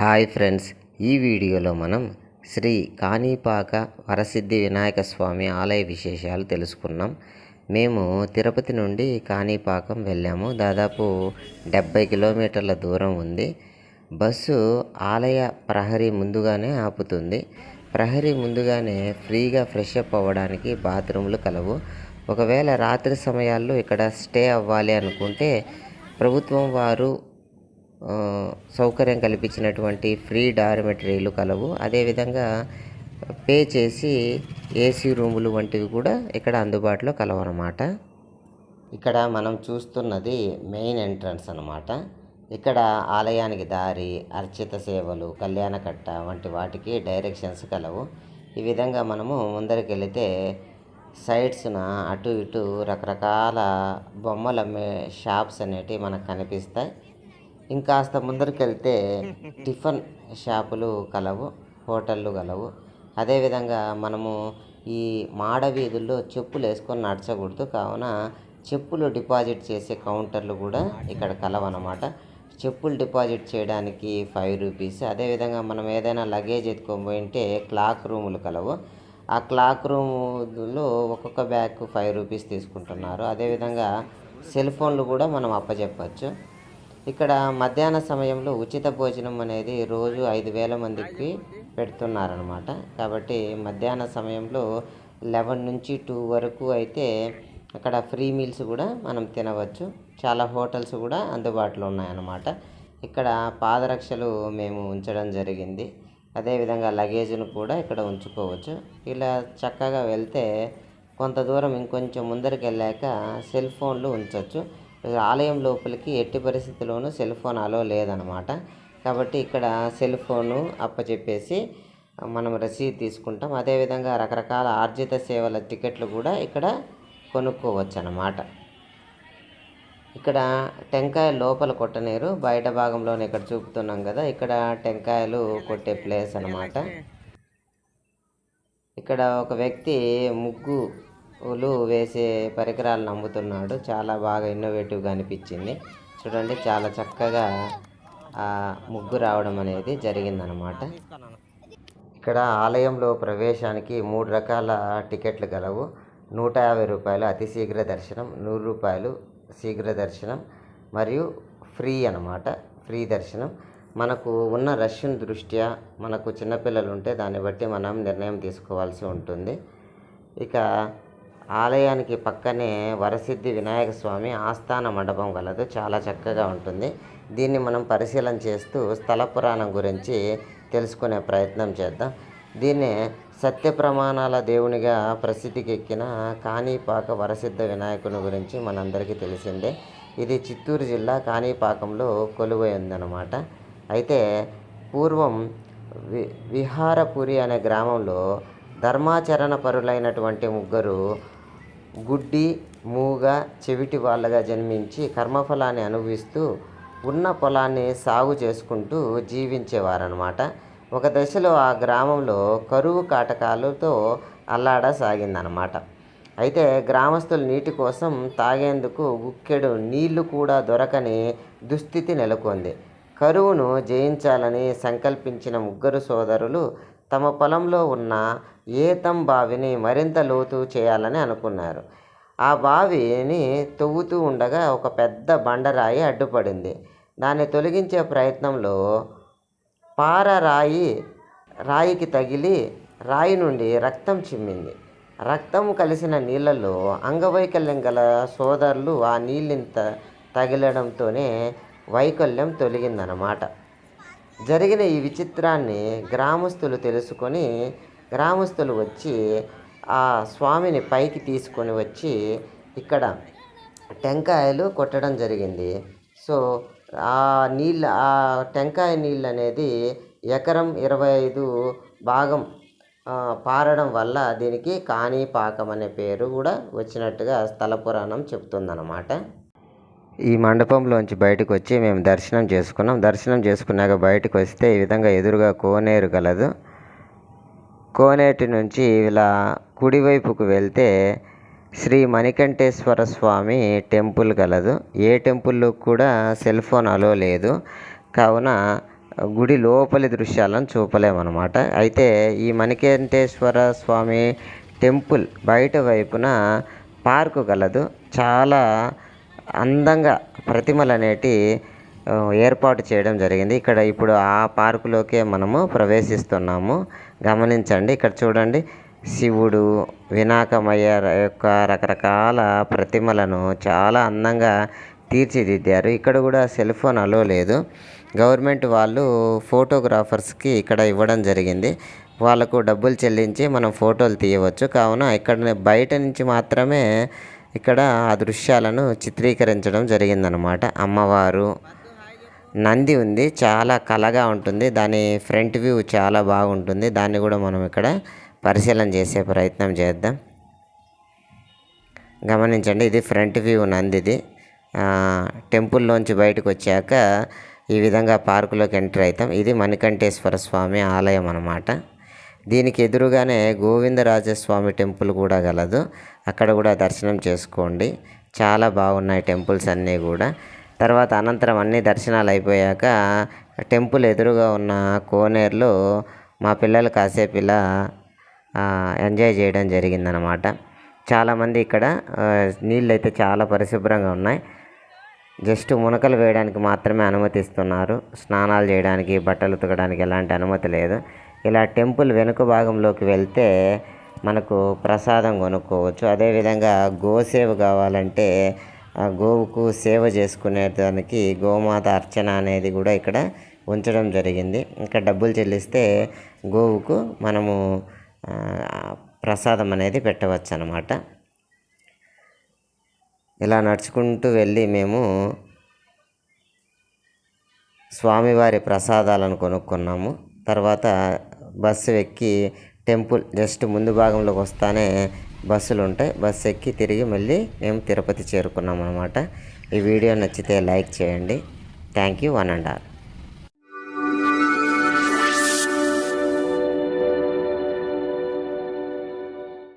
Hi friends ఈ వీడియోలో మనం శ్రీ కాణిపాక వరసిద్ధి వినాయక స్వామి ఆలయ విశేషాలు తెలుసుకున్నాం. మేము తిరుపతి నుండి కాణిపాకం వెళ్ళాము. దాదాపు డెబ్బై కిలోమీటర్ల దూరం ఉంది. బస్సు ఆలయ ప్రహరీ ముందుగానే ఆపుతుంది. ప్రహరీ ముందుగానే ఫ్రీగా ఫ్రెష్ అప్ అవ్వడానికి బాత్రూమ్లు కలవు. ఒకవేళ రాత్రి సమయాల్లో ఇక్కడ స్టే అవ్వాలి అనుకుంటే ప్రభుత్వం వారు సౌకర్యం కల్పించినటువంటి ఫ్రీ డార్మెటరీలు కలవు. అదేవిధంగా పే చేసి ఏసీ రూములు వంటివి కూడా ఇక్కడ అందుబాటులో కలవు అన్నమాట ఇక్కడ మనం చూస్తున్నది మెయిన్ ఎంట్రన్స్ అనమాట ఇక్కడ ఆలయానికి దారి అర్చిత సేవలు కళ్యాణకట్ట వంటి వాటికి డైరెక్షన్స్ కలవు. ఈ విధంగా మనము ముందరికి వెళితే సైడ్స్న అటు ఇటు రకరకాల బొమ్మలు షాప్స్ అనేటివి మనకు కనిపిస్తాయి. ఇంకాస్త ముందరికెళ్తే టిఫిన్ షాపులు కలవు హోటళ్ళు కలవు. అదేవిధంగా మనము ఈ మాడ వీధుల్లో చెప్పులు వేసుకొని నడచకూడదు. కావున చెప్పులు డిపాజిట్ చేసే కౌంటర్లు కూడా ఇక్కడ కలవన్నమాట. చెప్పులు డిపాజిట్ చేయడానికి ఫైవ్ రూపీస్. అదేవిధంగా మనం ఏదైనా లగేజ్ ఎత్తుకొని పోయింటే క్లాక్ రూములు కలవు. ఆ క్లాక్ రూములో ఒక్కొక్క బ్యాగ్ ఫైవ్ రూపీస్ తీసుకుంటున్నారు. అదేవిధంగా సెల్ ఫోన్లు కూడా మనం అప్పచెప్పచ్చు ఇక్కడ మధ్యాహ్న సమయంలో ఉచిత భోజనం అనేది రోజు ఐదు వేల మందికి పెడుతున్నారనమాట కాబట్టి మధ్యాహ్న సమయంలో లెవెన్ నుంచి టూ వరకు అయితే అక్కడ ఫ్రీ మీల్స్ కూడా మనం తినవచ్చు. చాలా హోటల్స్ కూడా అందుబాటులో ఉన్నాయన్నమాట. ఇక్కడ పాదరక్షలు మేము ఉంచడం జరిగింది. అదేవిధంగా లగేజ్ను కూడా ఇక్కడ ఉంచుకోవచ్చు. ఇలా చక్కగా వెళ్తే కొంత దూరం ఇంకొంచెం ముందరికి వెళ్ళాక సెల్ ఫోన్లు ఉంచవచ్చు ఆలయం లోపలికి ఎట్టి పరిస్థితుల్లోనూ సెల్ ఫోన్ అలో లేదనమాట. కాబట్టి ఇక్కడ సెల్ ఫోను అప్పచెప్పేసి మనం రసీదు తీసుకుంటాం. అదేవిధంగా రకరకాల ఆర్జిత సేవల టికెట్లు కూడా ఇక్కడ కొనుక్కోవచ్చు అన్నమాట ఇక్కడ టెంకాయ లోపల కొట్టనీరు బయట భాగంలోనే ఇక్కడ చూపుతున్నాం కదా ఇక్కడ టెంకాయలు కొట్టే ప్లేస్ అనమాట. ఇక్కడ ఒక వ్యక్తి ముగ్గు ముగ్గులు వేసే పరికరాలను అమ్ముతున్నాడు చాలా బాగా ఇన్నోవేటివ్గా అనిపించింది. చూడండి చాలా చక్కగా ముగ్గు రావడం అనేది జరిగిందనమాట ఇక్కడ ఆలయంలో ప్రవేశానికి మూడు రకాల టికెట్లు గలవు. నూట యాభై రూపాయలు అతి శీఘ్ర దర్శనం నూరు రూపాయలు శీఘ్ర దర్శనం మరియు ఫ్రీ అనమాట ఫ్రీ దర్శనం. మనకు ఉన్న రష్యన్ దృష్ట్యా మనకు చిన్నపిల్లలు ఉంటే దాన్ని బట్టి మనం నిర్ణయం తీసుకోవాల్సి ఉంటుంది. ఇక ఆలయానికి పక్కనే వరసిద్ధి వినాయక స్వామి ఆస్థాన మండపం కలదు చాలా చక్కగా ఉంటుంది. దీన్ని మనం పరిశీలన చేస్తూ స్థల పురాణం గురించి తెలుసుకునే ప్రయత్నం చేద్దాం. దీన్ని సత్య ప్రమాణాల దేవునిగా ప్రసిద్ధికి ఎక్కిన కాణిపాక వరసిద్ధ వినాయకుని గురించి మనందరికీ తెలిసిందే. ఇది చిత్తూరు జిల్లా కాణిపాకంలో కొలువై ఉందన్నమాట. అయితే పూర్వం వి విహారపురి అనే గ్రామంలో ధర్మాచరణ పరులైనటువంటి ముగ్గురు గుడ్డి మూగ చెవిటి వాళ్ళగా జన్మించి కర్మఫలాన్ని అనుభవిస్తూ ఉన్న పొలాన్ని సాగు చేసుకుంటూ జీవించేవారనమాట ఒక దశలో ఆ గ్రామంలో కరువు కాటకాలతో అల్లాడసాగిందనమాట అయితే గ్రామస్తులు నీటి కోసం తాగేందుకు గుక్కెడు నీళ్ళు కూడా దొరకని దుస్థితి నెలకొంది. కరువును జయించాలని సంకల్పించిన ముగ్గురు సోదరులు తమ పొలంలో ఉన్న ఏతం బావిని మరింత లోతు చేయాలని అనుకున్నారు. ఆ బావిని తవ్వుతూ ఉండగా ఒక పెద్ద బండరాయి అడ్డుపడింది. దాన్ని తొలగించే ప్రయత్నంలో పార రాయి రాయికి తగిలి రాయి నుండి రక్తం చిమ్మింది. రక్తం కలిసిన నీళ్ళలో అంగవైకల్యం గల సోదరులు ఆ నీళ్ళింత తగిలడంతోనే వైకల్యం తొలగిందన్నమాట. జరిగిన ఈ విచిత్రాన్ని గ్రామస్తులు తెలుసుకొని గ్రామస్తులు వచ్చి ఆ స్వామిని పైకి తీసుకొని వచ్చి ఇక్కడ టెంకాయలు కొట్టడం జరిగింది. సో ఆ నీళ్ళు ఆ టెంకాయ నీళ్ళు అనేది ఎకరం ఇరవై ఐదు భాగం పారడం వల్ల దీనికి కాణిపాకం అనే పేరు కూడా వచ్చినట్టుగా స్థల పురాణం చెప్తుందన్నమాట ఈ మండపంలోంచి బయటకు వచ్చి మేము దర్శనం చేసుకున్నాం. దర్శనం చేసుకున్నాక బయటకు వస్తే ఈ విధంగా ఎదురుగా కోనేరు కలదు కోనేటి నుంచి ఇలా కుడివైపుకు వెళ్తే శ్రీ మణికంఠేశ్వర స్వామి టెంపుల్ కలదు ఏ టెంపుల్లో కూడా సెల్ ఫోన్ అలో లేదు. కావున గుడి లోపలి దృశ్యాలను చూపలేమన్నమాట. అయితే ఈ మణికంఠేశ్వర స్వామి టెంపుల్ బయట వైపున పార్కు కలదు చాలా అందంగా ప్రతిమలు అనేటి ఏర్పాటు చేయడం జరిగింది. ఇక్కడ ఇప్పుడు ఆ పార్కులోకే మనము ప్రవేశిస్తున్నాము. గమనించండి ఇక్కడ చూడండి. శివుడు వినాకమయ్య యొక్క రకరకాల ప్రతిమలను చాలా అందంగా తీర్చిదిద్దారు. ఇక్కడ కూడా సెల్ ఫోన్ అలో లేదు. గవర్నమెంట్ వాళ్ళు ఫోటోగ్రాఫర్స్కి ఇక్కడ ఇవ్వడం జరిగింది. వాళ్ళకు డబ్బులు చెల్లించి మనం ఫోటోలు తీయవచ్చు. కావున ఇక్కడ బయట నుంచి మాత్రమే ఇక్కడ ఆ దృశ్యాలను చిత్రీకరించడం జరిగిందనమాట అమ్మవారు నంది ఉంది చాలా కలగా ఉంటుంది దాని ఫ్రంట్ వ్యూ చాలా బాగుంటుంది దాన్ని కూడా మనం ఇక్కడ పరిశీలన చేసే ప్రయత్నం చేద్దాం. గమనించండి ఇది ఫ్రంట్ వ్యూ నందిది. టెంపుల్లోంచి బయటకు వచ్చాక ఈ విధంగా పార్కులోకి ఎంటర్ అవుతాం. ఇది మణికంఠేశ్వర స్వామి ఆలయం అన్నమాట. దీనికి ఎదురుగానే గోవిందరాజస్వామి టెంపుల్ కూడా గలదు. అక్కడ కూడా దర్శనం చేసుకోండి. చాలా బాగున్నాయి టెంపుల్స్ అన్నీ కూడా. తర్వాత అనంతరం అన్ని దర్శనాలు అయిపోయాక టెంపుల్ ఎదురుగా ఉన్న కోనేరులో మా పిల్లలు కాసేపు ఇలా ఎంజాయ్ చేయడం జరిగిందనమాట చాలామంది ఇక్కడ నీళ్ళు అయితే చాలా పరిశుభ్రంగా ఉన్నాయి. జస్ట్ మునకలు వేయడానికి మాత్రమే అనుమతిస్తున్నారు. స్నానాలు చేయడానికి బట్టలు ఉతకడానికి ఎలాంటి అనుమతి లేదు. ఇలా టెంపుల్ వెనుక భాగంలోకి వెళ్తే మనకు ప్రసాదం కొనుక్కోవచ్చు. అదేవిధంగా గోసేవ కావాలంటే ఆ గోవుకు సేవ చేసుకునే దానికి గోమాత అర్చన అనేది కూడా ఇక్కడ ఉంచడం జరిగింది. ఇంకా డబ్బులు చెల్లిస్తే గోవుకు మనము ప్రసాదం అనేది పెట్టవచ్చు అన్నమాట ఇలా నడుచుకుంటూ వెళ్ళి మేము స్వామివారి ప్రసాదాలను కొనుక్కున్నాము. తర్వాత బస్సు ఎక్కి టెంపుల్ జస్ట్ ముందు భాగంలోకి వస్తానే బస్సులు ఉంటాయి. బస్సు ఎక్కి తిరిగి మళ్ళీ మేము తిరుపతి చేరుకున్నాం అనమాట ఈ వీడియో నచ్చితే లైక్ చేయండి. Thank you one and all.